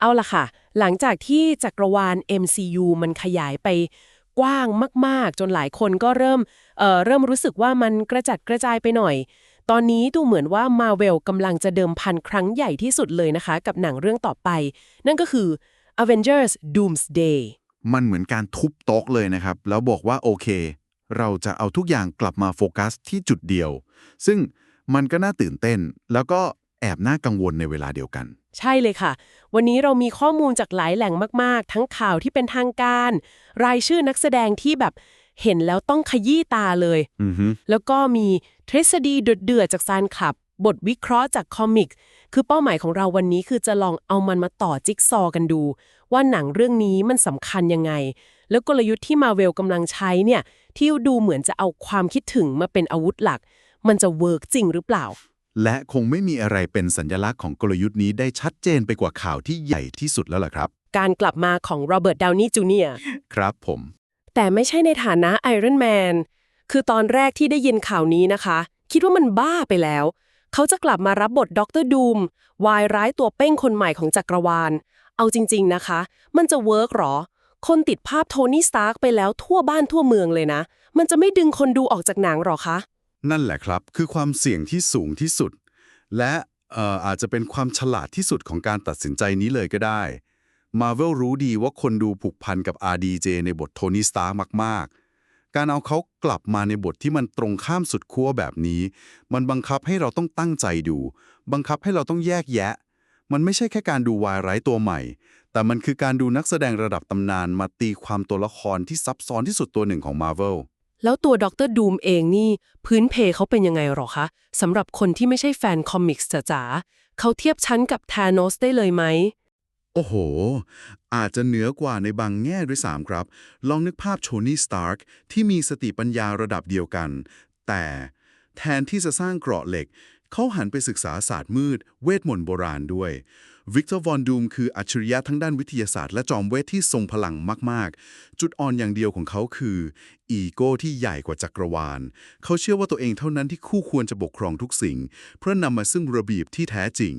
เอาล่ะค่ะ หลังจากที่จักรวาล MCU มันขยายไปกว้างมาก ๆ จนหลายคนก็เริ่มเอ่อเริ่มรู้สึกว่ามันกระจัดกระจายไปหน่อย ตอนนี้ดูเหมือนว่า Marvel กำลังจะเดิมพันครั้งใหญ่ที่สุดเลยนะคะ กับหนังเรื่องต่อไป นั่นก็คือ Avengers Doomsday มันเหมือนการทุบโต๊ะเลยนะครับ แล้วบอกว่าโอเค เราจะเอาทุกอย่างกลับมาโฟกัสที่จุดเดียว ซึ่งมันก็น่าตื่นเต้น แล้วก็แอบน่ากังวลในเวลาเดียวกัน ใช่เลยค่ะ วันนี้เรามีข้อมูลจากหลายแหล่งมาก ๆ ทั้งข่าวที่เป็นทางการ รายชื่อนักแสดงที่แบบเห็นแล้วต้องขยี้ตาเลยอือฮึแล้วก็มีทฤษฎีเดือดๆจากซานคลับ บทวิเคราะห์จากคอมิกส์คือเป้าหมายของเราวันนี้คือจะลองเอามันมาต่อจิ๊กซอว์กันดู ว่าหนังเรื่องนี้มันสำคัญยังไง แล้วกลยุทธ์ที่มาเวลกำลังใช้เนี่ย ที่ดูเหมือนจะเอาความคิดถึงมาเป็นอาวุธหลัก มันจะเวิร์กจริงหรือเปล่า และคงไม่มีอะไรเป็นสัญลักษณ์ของกลยุทธ์นี้ได้ชัดเจนไปกว่าข่าวที่ใหญ่ที่สุดแล้วล่ะครับ การกลับมาของโรเบิร์ตดาวนี่จูเนียครับผม แต่ไม่ใช่ในฐานะไอรอนแมนคือตอนแรกที่ได้ยินข่าวนี้นะคะ คิดว่ามันบ้าไปแล้ว เขาจะกลับมารับบทด็อกเตอร์ดูมวายร้ายตัวเป้งคนใหม่ของจักรวาล เอาจริง ๆนะคะ มันจะเวิร์กหรอ คนติดภาพโทนี่สตาร์กไปแล้วทั่วบ้านทั่วเมืองเลยนะ มันจะไม่ดึงคนดูออกจากหนังหรอคะ นั่นแหละครับ คือความเสี่ยงที่สูงที่สุด และเอ่ออาจจะเป็นความฉลาดที่สุดของการตัดสินใจนี้เลยก็ได้ Marvel รู้ดีว่าคนดูผูกพันกับ RDJ ในบทโทนี่สตาร์มาก ๆ การเอาเขากลับมาในบทที่มันตรงข้ามสุดขั้วแบบนี้ มันบังคับให้เราต้องตั้งใจดู บังคับให้เราต้องแยกแยะ มันไม่ใช่แค่การดูวายไร้ตัวใหม่ แต่มันคือการดูนักแสดงระดับตำนานมาตีความตัวละครที่ซับซ้อนที่สุดตัวหนึ่งของ Marvel แล้วตัวด็อกเตอร์ดูมเองนี่พื้นเพเขาเป็นยังไงหรอคะสำหรับคนที่ไม่ใช่แฟนคอมิกส์จ๋าเขาเทียบชั้นกับธานอสได้เลยไหม โอ้โห อาจจะเหนือกว่าในบางแง่ด้วยซ้ำครับ ลองนึกภาพโชนี่สตาร์กที่มีสติปัญญาระดับเดียวกัน แต่แทนที่จะสร้างเกราะเหล็ก เขาหันไปศึกษาศาสตร์มืด เวทมนต์โบราณด้วยวิกเตอร์วอนดูมคืออัจฉริยะทั้งด้านวิทยาศาสตร์และจอมเวทที่ทรงพลังมาก ๆ จุดอ่อนอย่างเดียวของเขาคืออีโก้ที่ใหญ่กว่าจักรวาล เขาเชื่อว่าตัวเองเท่านั้นที่คู่ควรจะปกครองทุกสิ่ง เพื่อนำมาซึ่งระเบียบที่แท้จริง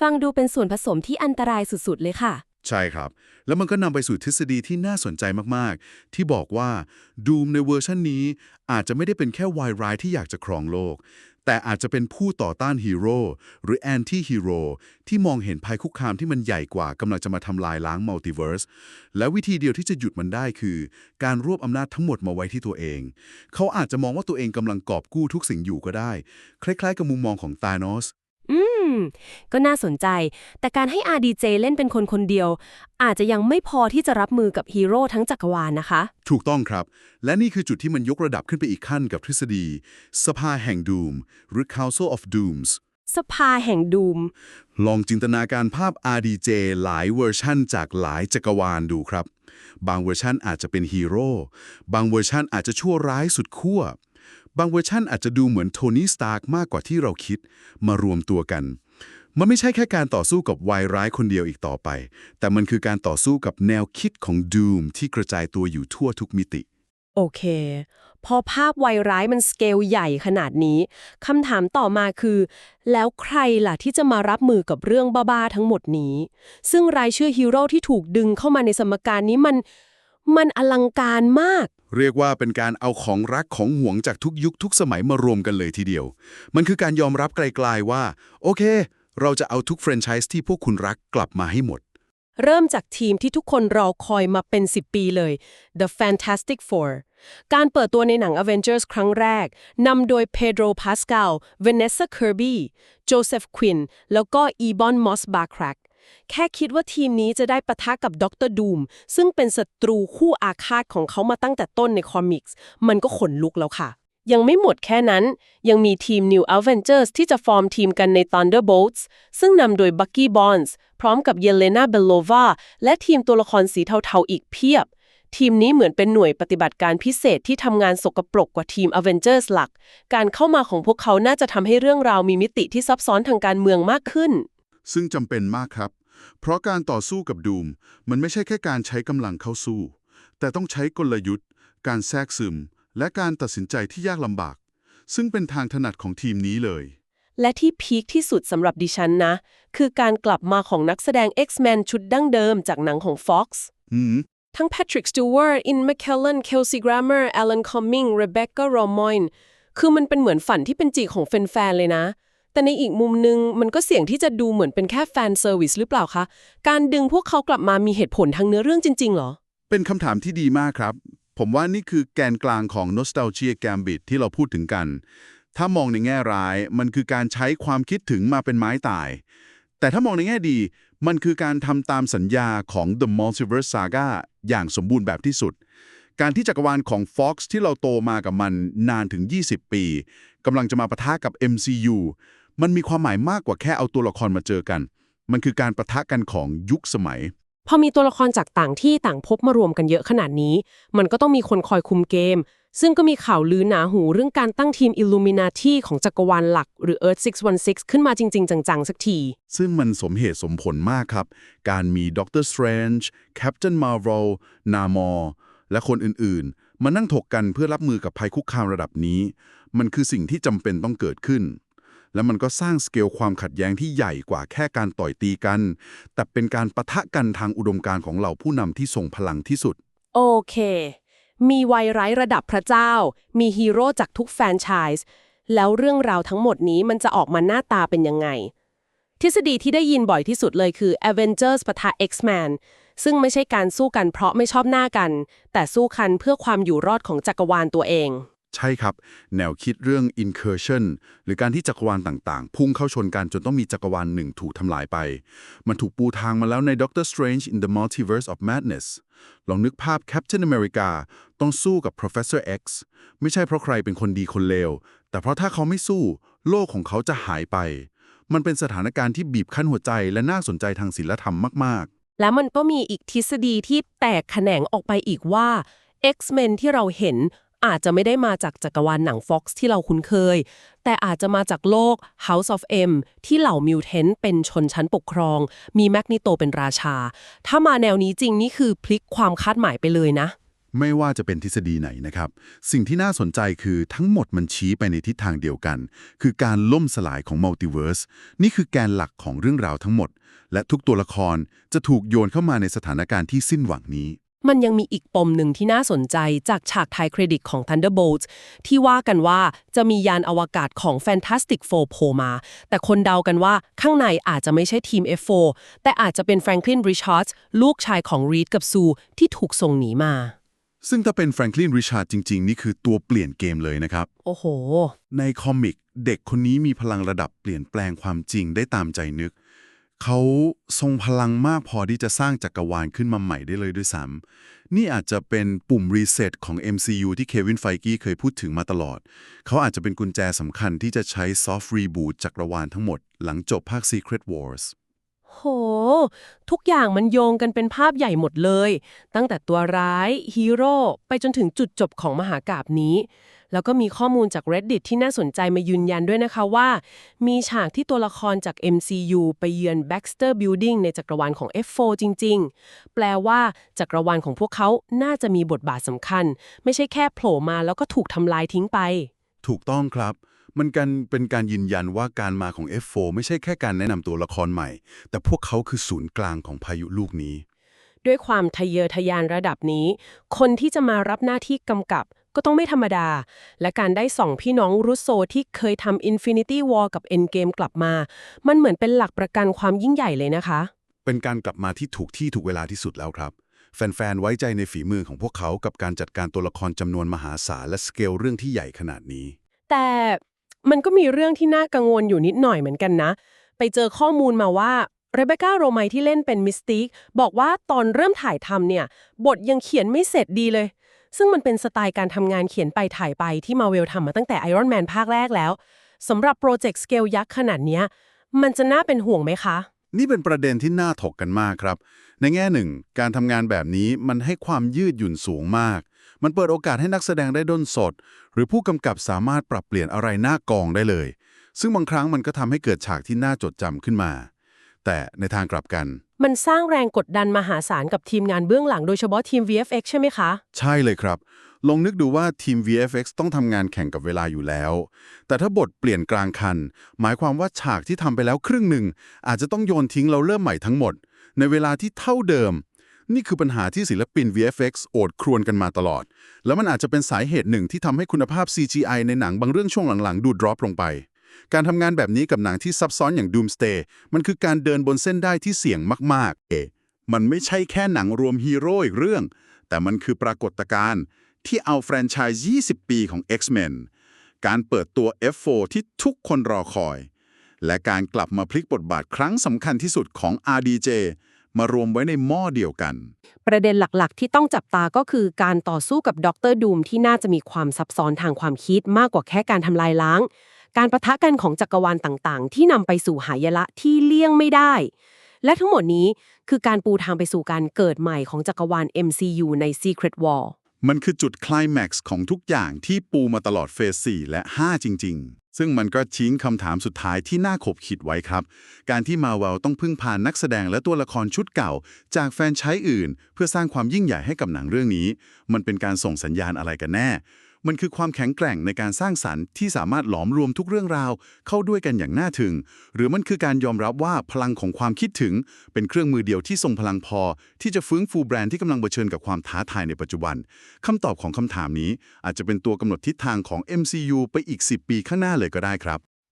ฟังดูเป็นส่วนผสมที่อันตรายสุด ๆ เลยค่ะ ใช่ครับ แล้วมันก็นำไปสู่ทฤษฎีที่น่าสนใจมาก ๆ ที่บอกว่าดูมในเวอร์ชันนี้อาจจะไม่ได้เป็นแค่วายร้ายที่อยากจะครองโลก แต่อาจจะเป็นผู้ต่อต้านฮีโร่หรือแอนตี้ฮีโร่ที่มองเห็นภัยคุกคามที่มันใหญ่กว่ากำลังจะมาทำลายล้างมัลติเวิร์สและวิธีเดียวที่จะหยุดมันได้คือ การรวบอำนาจทั้งหมดมาไว้ที่ตัวเอง เขาอาจจะมองว่าตัวเองกำลังกอบกู้ทุกสิ่งอยู่ก็ได้ คล้ายๆกับมุมมองของตานอส ม ก็น่าสนใจ แต่การให้ RDJ เล่นเป็นคนคนเดียว อาจจะยังไม่พอที่จะรับมือกับฮีโร่ทั้งจักรวาลนะคะ ถูกต้องครับ และนี่คือจุดที่มันยกระดับขึ้นไปอีกขั้นกับทฤษฎี สภาแห่งดูม หรือ Council of Dooms สภาแห่งดูม ลองจินตนาการภาพ RDJ หลายเวอร์ชั่นจากหลายจักรวาลดูครับ บางเวอร์ชั่นอาจจะเป็นฮีโร่ บางเวอร์ชั่นอาจจะชั่วร้ายสุดขั้ว บางเวอร์ชั่นอาจจะดูเหมือนโทนี่สตาร์กมากกว่าที่เราคิด มารวมตัวกัน มันไม่ใช่แค่การต่อสู้กับวายร้ายคนเดียวอีกต่อไป แต่มันคือการต่อสู้กับแนวคิดของ Doom ที่กระจายตัวอยู่ทั่วทุกมิติ โอเค พอภาพวัยร้ายมันสเกลใหญ่ขนาดนี้คำถามต่อมาคือ แล้วใครล่ะที่จะมารับมือกับเรื่องบ้าๆทั้งหมดนี้ ซึ่งรายชื่อฮีโร่ที่ถูกดึงเข้ามาในสมการนี้มัน มันอลังการมาก เรียกว่าเป็นการเอาของรักของหวงจากทุกยุคทุกสมัยมารวมกันเลยทีเดียว มันคือการยอมรับไกลๆว่า โอเค เราจะเอาทุกแฟรนไชส์ที่พวกคุณรักกลับมาให้หมด เริ่มจากทีมที่ทุกคนรอคอยมาเป็น 10 ปีเลย The Fantastic Four การเปิดตัวในหนัง Avengers ครั้งแรก นำโดย Pedro Pascal Vanessa Kirby Joseph Quinn แล้วก็ Ebon Moss-Backrack แค่คิดว่าทีมนี้จะได้ปะทะกับด็อกเตอร์ดูมซึ่งเป็นศัตรูคู่อาฆาตของเขามาตั้งแต่ต้นในคอมิกส์มันก็ขนลุกแล้วค่ะ ยังไม่หมดแค่นั้น ยังมีทีม New Avengers ที่จะฟอร์มทีมกันใน Thunderbolts ซึ่งนำโดย Bucky Barnes พร้อมกับ Yelena Belova และทีมตัวละครสีเทาๆอีกเพียบทีมนี้เหมือนเป็นหน่วยปฏิบัติการพิเศษที่ทำงานสกปรกกว่าทีม Avengers หลัก การเข้ามาของพวกเขาน่าจะทำให้เรื่องราวมีมิติที่ซับซ้อนทางการเมืองมากขึ้น ซึ่งจำเป็นมากครับ เพราะการต่อสู้กับดูม มันไม่ใช่แค่การใช้กำลังเข้าสู้ แต่ต้องใช้กลยุทธ์ การแทรกซึม และการตัดสินใจที่ยากลำบาก ซึ่งเป็นทางถนัดของทีมนี้เลย และที่พีคที่สุดสำหรับดิฉันนะ คือการกลับมาของนักแสดง X-Men ชุดดั้งเดิมจากหนังของ Fox อืมทั้ง Patrick Stewart, Ian McKellen, Kelsey Grammer, Alan Cumming, Rebecca Romijn คือมันเป็นเหมือนฝันที่เป็นจริงของแฟนๆเลยนะ แต่ในอีกมุมนึงมันก็เสี่ยงที่จะดูเหมือนเป็นแค่แฟนเซอร์วิสหรือเปล่าคะ การดึงพวกเขากลับมามีเหตุผลทางเนื้อเรื่องจริงๆเหรอ เป็นคำถามที่ดีมากครับ ผมว่านี่คือแกนกลางของ nostalgia gambit ที่เราพูดถึงกัน ถ้ามองในแง่ร้าย มันคือการใช้ความคิดถึงมาเป็นไม้ตาย แต่ถ้ามองในแง่ดี มันคือการทำตามสัญญาของ The Multiverse Saga อย่างสมบูรณ์แบบที่สุดการที่จักรวาลของ Fox ที่เราโตมากับมันนานถึง 20 ปีกำลังจะมาปะทะกับ MCU มันมีความหมายมากกว่าแค่เอาตัวละครมาเจอกัน มันคือการปะทะกันของยุคสมัย พอมีตัวละครจากต่างที่ต่างพบมารวมกันเยอะขนาดนี้ มันก็ต้องมีคนคอยคุมเกม ซึ่งก็มีข่าวลือหนาหูเรื่องการตั้งทีม Illuminati ของจักรวาลหลัก หรือ Earth 616 ขึ้นมาจริง ๆ จัง ๆ สักที ซึ่งมันสมเหตุสมผลมากครับ การมีด็อกเตอร์สเตรนจ์แคป a i n นมาร์วลนามอและคนอื่นๆ มานั่งถกกันเพื่อรับมือกับภัยคุกคามระดับนี้ มันคือสิ่งที่จำเป็นต้องเกิดขึ้น และมันก็สร้างสเกลความขัดแย้งที่ใหญ่กว่าแค่การต่อยตีกัน แต่เป็นการปะทะกันทางอุดมการณ์ของเหล่าผู้นำที่ทรงพลังที่สุด โอเค มีวัยร้ายระดับพระเจ้า มีฮีโร่จากทุกแฟรนไชส์แล้วเรื่องราวทั้งหมดนี้มันจะออกมาหน้าตาเป็นยังไง ทฤษฎีที่ได้ยินบ่อยที่สุดเลยคือ Avengers ปะทะ X-Men ซึ่งไม่ใช่การสู้กันเพราะไม่ชอบหน้ากัน แต่สู้กันเพื่อความอยู่รอดของจักรวาลตัวเอง ใช่ครับ แนวคิดเรื่อง incursion หรือการที่จักรวาลต่างๆ พุ่งเข้าชนกันจนต้องมีจักรวาลหนึ่งถูกทำลายไป มันถูกปูทางมาแล้วใน Doctor Strange in the Multiverse of Madness ลองนึกภาพ Captain America ต้องสู้กับ Professor X ไม่ใช่เพราะใครเป็นคนดีคนเลว แต่เพราะถ้าเขาไม่สู้ โลกของเขาจะหายไป มันเป็นสถานการณ์ที่บีบคั้นหัวใจและน่าสนใจทางศิลธรรมมากๆ แล้วมันก็มีอีกทฤษฎีที่แตกแขนงออกไปอีกว่า X-Men ที่เราเห็น อาจจะไม่ได้มาจากจักรวาลหนัง Fox ที่เราคุ้นเคย แต่อาจจะมาจากโลก House of M ที่เหล่ามิวเทนเป็นชนชั้นปกครอง มีแมกนิโตเป็นราชา ถ้ามาแนวนี้จริงนี่คือพลิกความคาดหมายไปเลยนะ ไม่ว่าจะเป็นทฤษฎีไหนนะครับ สิ่งที่น่าสนใจคือทั้งหมดมันชี้ไปในทิศทางเดียวกัน คือการล่มสลายของมัลติเวิร์สนี่คือแกนหลักของเรื่องราวทั้งหมด และทุกตัวละครจะถูกโยนเข้ามาในสถานการณ์ที่สิ้นหวังนี้ มันยังมีอีกปมหนึ่งที่น่าสนใจจากฉากไทยเครดิตของ Thunderbolts ที่ว่ากันว่าจะมียานอวกาศของ Fantastic Four โผล่มา แต่คนเดากันว่าข้างในอาจจะไม่ใช่ทีม F4 แต่อาจจะเป็น Franklin Richards ลูกชายของ Reed กับ Sue ที่ถูกส่งหนีมา ซึ่งถ้าเป็นแฟรงคลินริชาร์ดจริง ๆ นี่คือตัวเปลี่ยนเกมเลยนะครับ โอ้โห ในคอมิก เด็กคนนี้มีพลังระดับเปลี่ยนแปลงความจริงได้ตามใจนึก เขาทรงพลังมากพอที่จะสร้างจักรวาลขึ้นมาใหม่ได้เลยด้วยซ้ำนี่อาจจะเป็นปุ่มรีเซ็ตของ MCU ที่เควินไฟกี้เคยพูดถึงมาตลอด เขาอาจจะเป็นกุญแจสำคัญที่จะใช้ซอฟต์รีบูตจักรวาลทั้งหมด หลังจบภาค Secret Wars โห ทุกอย่างมันโยงกันเป็นภาพใหญ่หมดเลย ตั้งแต่ตัวร้ายฮีโร่ไปจนถึงจุดจบของมหากาบนี้ แล้วก็มีข้อมูลจาก Reddit ที่น่าสนใจมายืนยันด้วยนะคะว่า มีฉากที่ตัวละครจาก MCU ไปเยือน Baxter Building ในจักรวาลของ F4 จริง ๆ แปลว่าจักรวาลของพวกเขาน่าจะมีบทบาทสำคัญ ไม่ใช่แค่โผล่มาแล้วก็ถูกทำลายทิ้งไป ถูกต้องครับ มันกันเป็นการยืนยันว่าการมาของ F4 ไม่ใช่แค่การแนะนำตัวละครใหม่ แต่พวกเขาคือศูนย์กลางของพายุลูกนี้ ด้วยความทะเยอทะยานระดับนี้ คนที่จะมารับหน้าที่กำกับก็ต้องไม่ธรรมดา และการได้ส่องพี่น้องรุสโซที่เคยทำ Infinity War กับ Endgame กลับมา มันเหมือนเป็นหลักประกันความยิ่งใหญ่เลยนะคะ เป็นการกลับมาที่ถูกที่ถูกเวลาที่สุดแล้วครับ แฟน ๆ ไว้ใจในฝีมือของพวกเขากับการจัดการตัวละครจำนวนมหาศาลและสเกลเรื่องที่ใหญ่ขนาดนี้ แต่ มันก็มีเรื่องที่น่ากังวลอยู่นิดหน่อยเหมือนกันนะ ไปเจอข้อมูลมาว่าเรเบคก้าโรไมที่เล่นเป็นมิสติกบอกว่าตอนเริ่มถ่ายทำเนี่ย บทยังเขียนไม่เสร็จดีเลย ซึ่งมันเป็นสไตล์การทำงานเขียนไปถ่ายไปที่มาเวลทำมาตั้งแต่ไอรอนแมนภาคแรกแล้วสำหรับโปรเจกต์สเกลยักษ์ขนาดนี้มันจะน่าเป็นห่วงไหมคะ นี่เป็นประเด็นที่น่าถกกันมากครับ ในแง่หนึ่ง การทำงานแบบนี้มันให้ความยืดหยุ่นสูงมาก มันเปิดโอกาสให้นักแสดงได้ด้นสด หรือผู้กำกับสามารถปรับเปลี่ยนอะไรหน้ากองได้เลย ซึ่งบางครั้งมันก็ทำให้เกิดฉากที่น่าจดจำขึ้นมา แต่ในทางกลับกัน มันสร้างแรงกดดันมหาศาลกับทีมงานเบื้องหลังโดยเฉพาะทีม VFX ใช่ไหมคะ ใช่เลยครับ ลองนึกดูว่าทีม VFX ต้องทำงานแข่งกับเวลาอยู่แล้ว แต่ถ้าบทเปลี่ยนกลางคัน หมายความว่าฉากที่ทำไปแล้วครึ่งหนึ่งอาจจะต้องโยนทิ้งเราเริ่มใหม่ทั้งหมด ในเวลาที่เท่าเดิม นี่คือปัญหาที่ศิลปิน VFX โอดครวญกันมาตลอด แล้วมันอาจจะเป็นสาเหตุหนึ่งที่ทำให้คุณภาพ CGI ในหนังบางเรื่องช่วงหลังๆ ดูดรอปลงไป การทำงานแบบนี้กับหนังที่ซับซ้อนอย่าง Doomsday มันคือการเดินบนเส้นได้ที่เสี่ยงมากๆ เอะมันไม่ใช่แค่หนังรวมฮีโร่อีกเรื่อง แต่มันคือปรากฏการณ์ที่เอาแฟรนไชส์ 20 ปีของ X-Men การเปิดตัว F4 ที่ทุกคนรอคอย และการกลับมาพลิกบทบาทครั้งสำคัญที่สุดของ RDJ มารวมไว้ในหม้อเดียวกัน ประเด็นหลักๆ ที่ต้องจับตาก็คือการต่อสู้กับด็อกเตอร์ดูมที่น่าจะมีความซับซ้อนทางความคิดมากกว่าแค่การทำลายล้าง การประทะกันของจักรวาลต่างๆ ที่นำไปสู่หายละที่เลี่ยงไม่ได้ และทั้งหมดนี้คือการปูทางไปสู่การเกิดใหม่ของจักรวาล MCU ใน Secret War มันคือจุดคลแม็กซ์ของทุกอย่างที่ปูมาตลอดเฟส 4 และ 5 จริง ๆ ซึ่งมันก็ชี้คำถามสุดท้ายที่น่าขบขิดไว้ครับ การที่มาเวลต้องพึ่งพานักแสดงและตัวละครชุดเก่า จากแฟนใช้อื่น เพื่อสร้างความยิ่งใหญ่ให้กับหนังเรื่องนี้ มันเป็นการส่งสัญญาณอะไรกันแน่ มันคือความแข็งแกร่งในการสร้างสรรค์ที่สามารถหลอมรวมทุกเรื่องราว เข้าด้วยกันอย่างน่าถึง หรือมันคือการยอมรับว่าพลังของความคิดถึง เป็นเครื่องมือเดียวที่ทรงพลังพอ ที่จะฟื้นฟูแบรนด์ที่กำลังเผชิญกับความท้าทายในปัจจุบันคำตอบของคำถามนี้อาจจะเป็นตัวกำหนดทิศทางของ MCU ไปอีก 10 ปีข้างหน้าเลยก็ได้ครับ